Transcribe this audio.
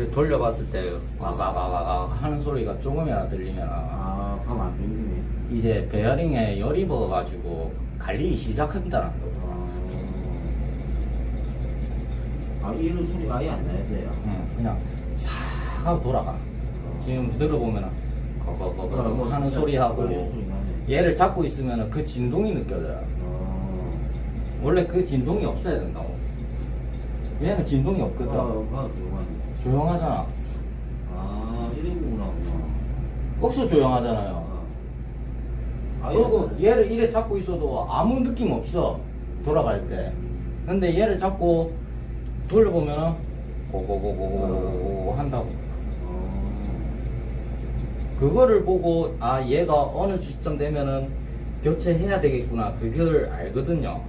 이렇게 돌려봤을 때 가가가가 하는 소리가 조금이나 들리면 아, 가면 안 되겠네. 이제 베어링에 열이 먹어가지고 갈리기 시작합니다. 아, 아, 이런 소리가 아예 안 나야 돼요. 응, 그냥 싹 하고 돌아가. 지금 들어보면 거거거거 하는 소리 하고 얘를 잡고 있으면 그 진동이 느껴져요. 어. 원래 그 진동이 없어야 된다고. 얘는 진동이 없거든. 아. 조용하잖아. 아, 이런 거구나. 억수 조용하잖아요. 아, 그리고 얘를 이래 잡고 있어도 아무 느낌 없어. 돌아갈 때. 근데 얘를 잡고 돌려보면은 고고고고고고 한다고. 어. 그거를 보고 아 얘가 어느 시점 되면은 교체해야 되겠구나 그걸 알거든요.